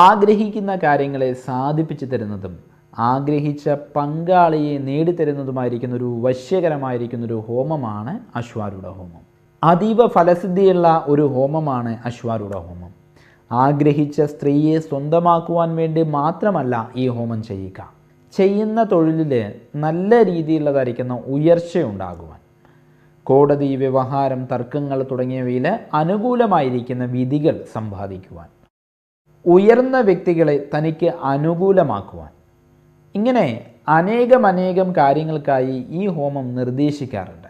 ആഗ്രഹിക്കുന്ന കാര്യങ്ങളെ സാധിപ്പിച്ചു തരുന്നതും ആഗ്രഹിച്ച പങ്കാളിയെ നേടിത്തരുന്നതുമായിരിക്കുന്ന ഒരു വശ്യകരമായിരിക്കുന്ന ഒരു ഹോമമാണ് അശ്വാരൂഢ ഹോമം. അതീവ ഫലസിദ്ധിയുള്ള ഒരു ഹോമമാണ് അശ്വാരൂഢ ഹോമം. ആഗ്രഹിച്ച സ്ത്രീയെ സ്വന്തമാക്കുവാൻ വേണ്ടി മാത്രമല്ല ഈ ഹോമം ചെയ്യുക. ചെയ്യുന്ന തൊഴിലിൽ നല്ല രീതിയിലുള്ളതായിരിക്കുന്ന ഉയർച്ചയുണ്ടാകുവാൻ. കോടതി വ്യവഹാരം തർക്കങ്ങൾ തുടങ്ങിയവയിൽ അനുകൂലമായിരിക്കുന്ന വിധികൾ സമ്പാദിക്കുവാൻ. ഉയർന്ന വ്യക്തികളെ തനിക്ക് അനുകൂലമാക്കുവാൻ. ഇങ്ങനെ അനേകം അനേകം കാര്യങ്ങൾക്കായി ഈ ഹോമം നിർദ്ദേശിക്കാറുണ്ട്.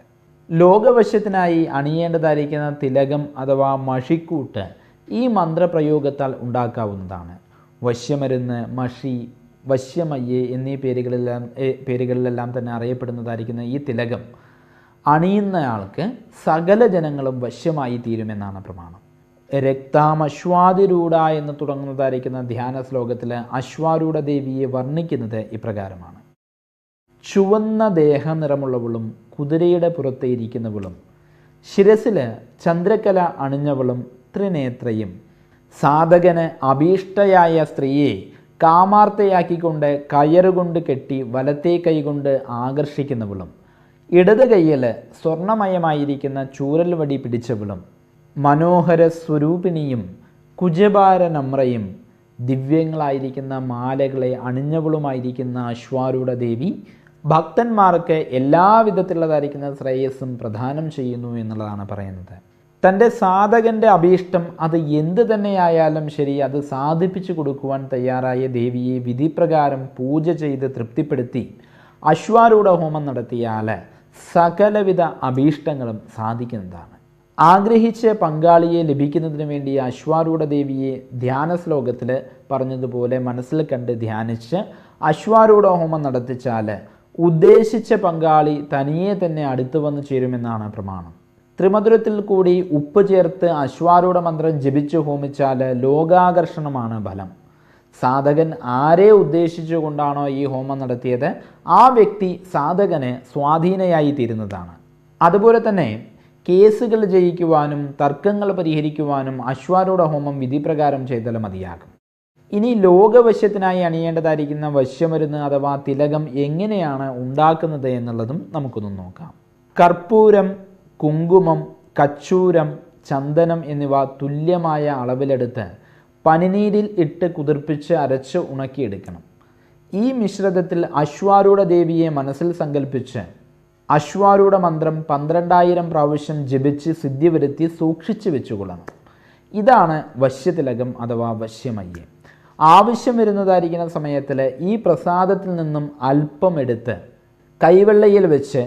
ലോകവശ്യത്തിനായി അണിയേണ്ടതായിരിക്കുന്ന തിലകം അഥവാ മഷിക്കൂട്ട് ഈ മന്ത്രപ്രയോഗത്താൽ ഉണ്ടാക്കാവുന്നതാണ്. വശ്യമരുന്ന് മഷി വശ്യമയ്യെ എന്നീ പേരുകളിലെല്ലാം പേരുകളിലെല്ലാം തന്നെ അറിയപ്പെടുന്നതായിരിക്കുന്ന ഈ തിലകം അണിയുന്നയാൾക്ക് സകല ജനങ്ങളും വശ്യമായി തീരുമെന്നാണ് പ്രമാണം. രക്താമശ്വാതിരൂഢ എന്ന് തുടങ്ങുന്നതായിരിക്കുന്ന ധ്യാന ശ്ലോകത്തിൽ അശ്വാരൂഢ ദേവിയെ വർണിക്കുന്നത് ഇപ്രകാരമാണ്. ചുവന്ന ദേഹ നിറമുള്ളവളും കുതിരയുടെ പുറത്ത് ഇരിക്കുന്നവളും ശിരസിൽ ചന്ദ്രക്കല അണിഞ്ഞവളും ത്രിനേത്രയും സാധകന് അഭീഷ്ടയായ സ്ത്രീയെ കാമാർത്തയാക്കിക്കൊണ്ട് കയറുകൊണ്ട് കെട്ടി വലത്തേ കൈകൊണ്ട് ആകർഷിക്കുന്നവളും ഇടത് കൈയിൽ സ്വർണമയമായിരിക്കുന്ന ചൂരൽ വടി പിടിച്ചവളും മനോഹര സ്വരൂപിണിയും കുജഭാര നമ്രയും ദിവ്യങ്ങളായിരിക്കുന്ന മാലകളെ അണിഞ്ഞവളുമായിരിക്കുന്ന അശ്വാരൂഢ ദേവി ഭക്തന്മാർക്ക് എല്ലാവിധത്തിലുള്ളതായിരിക്കുന്ന ശ്രേയസ്സും പ്രദാനം ചെയ്യുന്നു എന്നുള്ളതാണ് പറയുന്നത്. തന്റെ സാധകന്റെ അഭീഷ്ടം അത് എന്ത് തന്നെയായാലും ശരി അത് സാധിപ്പിച്ചു കൊടുക്കുവാൻ തയ്യാറായ ദേവിയെ വിധിപ്രകാരം പൂജ ചെയ്ത് തൃപ്തിപ്പെടുത്തി അശ്വാരൂഢ ഹോമം നടത്തിയാൽ സകലവിധ അഭീഷ്ടങ്ങളും സാധിക്കുന്നതാണ്. ആഗ്രഹിച്ച പങ്കാളിയെ ലഭിക്കുന്നതിന് വേണ്ടി അശ്വാരൂഢ ദേവിയെ ധ്യാന ശ്ലോകത്തിൽ പറഞ്ഞതുപോലെ മനസ്സിൽ കണ്ട് ധ്യാനിച്ച് അശ്വാരൂഢ ഹോമം നടത്തിച്ചാൽ ഉദ്ദേശിച്ച പങ്കാളി തനിയെ തന്നെ അടുത്തു വന്നു ചേരുമെന്നാണ് പ്രമാണം. ത്രിമധുരത്തിൽ കൂടി ഉപ്പ് ചേർത്ത് അശ്വാരൂഢ മന്ത്രം ജപിച്ച് ഹോമിച്ചാൽ ലോകാകർഷണമാണ് ഫലം. സാധകൻ ആരെ ഉദ്ദേശിച്ചുകൊണ്ടാണോ ഈ ഹോമം നടത്തിയത്? ആ വ്യക്തി സാധകന് സ്വാധീനയായി തീരുന്നതാണ്. അതുപോലെ തന്നെ കേസുകൾ ജയിക്കുവാനും തർക്കങ്ങൾ പരിഹരിക്കുവാനും അശ്വാരൂഢ ഹോമം വിധിപ്രകാരം ചെയ്താൽ മതിയാകും. ഇനി ലോകവശ്യത്തിനായി അണിയേണ്ടതായിരിക്കുന്ന വശ്യമരുന്ന് അഥവാ തിലകം എങ്ങനെയാണ് ഉണ്ടാക്കുന്നത് എന്നുള്ളതും നമുക്കൊന്ന് നോക്കാം. കർപ്പൂരം കുങ്കുമം കച്ചൂരം ചന്ദനം എന്നിവ തുല്യമായ അളവിലെടുത്ത് പനിനീരിൽ ഇട്ട് കുതിർപ്പിച്ച് അരച്ച് ഉണക്കിയെടുക്കണം. ഈ മിശ്രിതത്തിൽ അശ്വാരൂഢ ദേവിയെ മനസ്സിൽ സങ്കല്പിച്ച് അശ്വാരൂഢ മന്ത്രം പന്ത്രണ്ടായിരം പ്രാവശ്യം ജപിച്ച് സിദ്ധി വരുത്തി സൂക്ഷിച്ചു വെച്ചുകൊള്ളണം. ഇതാണ് വശ്യതിലകം അഥവാ വശ്യമയ്യ ആവശ്യം വരുന്നതായിരിക്കുന്ന സമയത്തിൽ ഈ പ്രസാദത്തിൽ നിന്നും അല്പം എടുത്ത് കൈവെള്ളയിൽ വെച്ച്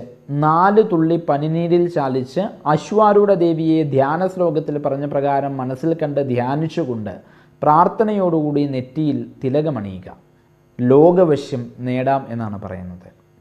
നാല് തുള്ളി പനിനീരിൽ ചാലിച്ച് അശ്വാരൂഢ ദേവിയെ ധ്യാന ശ്ലോകത്തിൽ പറഞ്ഞ പ്രകാരം മനസ്സിൽ കണ്ട് ധ്യാനിച്ചുകൊണ്ട് പ്രാർത്ഥനയോടുകൂടി നെറ്റിയിൽ തിലകമണിയുക. ലോകവശ്യം നേടാം എന്നാണ് പറയുന്നത്.